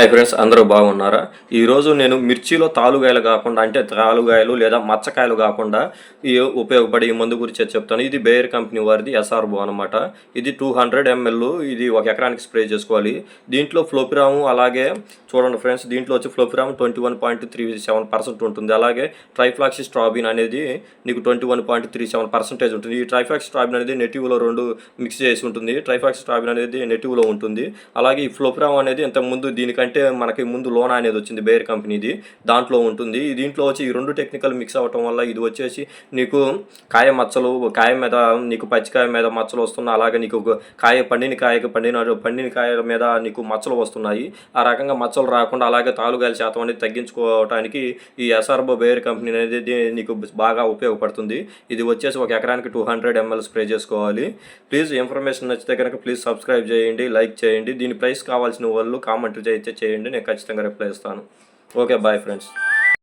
Hi friends అందరూ బాగున్నారా? ఈరోజు నేను మిర్చిలో తాలుగాయలు కాకుండా అంటే తాలుగాయలు లేదా మచ్చకాయలు కాకుండా ఈ ఉపయోగపడే ఈ మందు గురించి చెప్తాను. ఇది బేయర్ కంపెనీ వారిది ఎస్ఆర్బో అనమాట ఇది టూ హండ్రెడ్ ఎంఎల్ ఇది ఒక ఎకరానికి స్ప్రే చేసుకోవాలి. దీంట్లో ఫ్లోపిరాము అలాగే చూడండి ఫ్రెండ్స్ దీంట్లో వచ్చి fluopyram twenty one point three seven percent ఉంటుంది. అలాగే ట్రైఫ్లాక్సి స్ట్రాబిన్ అనేది నీకు twenty one point three seven percentage ఉంటుంది. ఈ ట్రైఫ్లాక్స్ స్ట్రాబిన్ అనేది నెటివ్లో రెండు మిక్స్ చేసి ఉంటుంది. ట్రైఫాక్స్ స్ట్రాబిన్ అనేది నెటివ్లో ఉంటుంది. అలాగే ఈ ఫ్లోపిరామ్ అనేది ఇంతకుముందు దీనికంటే అంటే మనకి ముందు లోనా అనేది వచ్చింది బేర్ కంపెనీది దాంట్లో ఉంటుంది. దీంట్లో వచ్చి ఈ రెండు టెక్నికల్ మిక్స్ అవ్వటం వల్ల ఇది వచ్చేసి నీకు కాయ మచ్చలు కాయ మీద నీకు పచ్చికాయ మీద మచ్చలు వస్తున్నాయి. అలాగే నీకు కాయ పండిన కాయకి పండిన పండిన కాయ మీద నీకు మచ్చలు వస్తున్నాయి. ఆ రకంగా మచ్చలు రాకుండా అలాగే తాలుగాయల శాతం అనేది తగ్గించుకోవడానికి ఈ ఎస్ఆర్బో బేర్ కంపెనీ అనేది నీకు బాగా ఉపయోగపడుతుంది. ఇది వచ్చేసి ఒక ఎకరానికి టూ హండ్రెడ్ ఎంఎల్ స్ప్రే చేసుకోవాలి. ప్లీజ్ ఇన్ఫర్మేషన్ నచ్చితే కనుక ప్లీజ్ సబ్స్క్రైబ్ చేయండి లైక్ చేయండి. దీని ప్రైస్ కావాల్సిన వాళ్ళు కామెంట్ చేస్తే చేయండి నేను ఖచ్చితంగా రిప్లై ఇస్తాను. Okay bye friends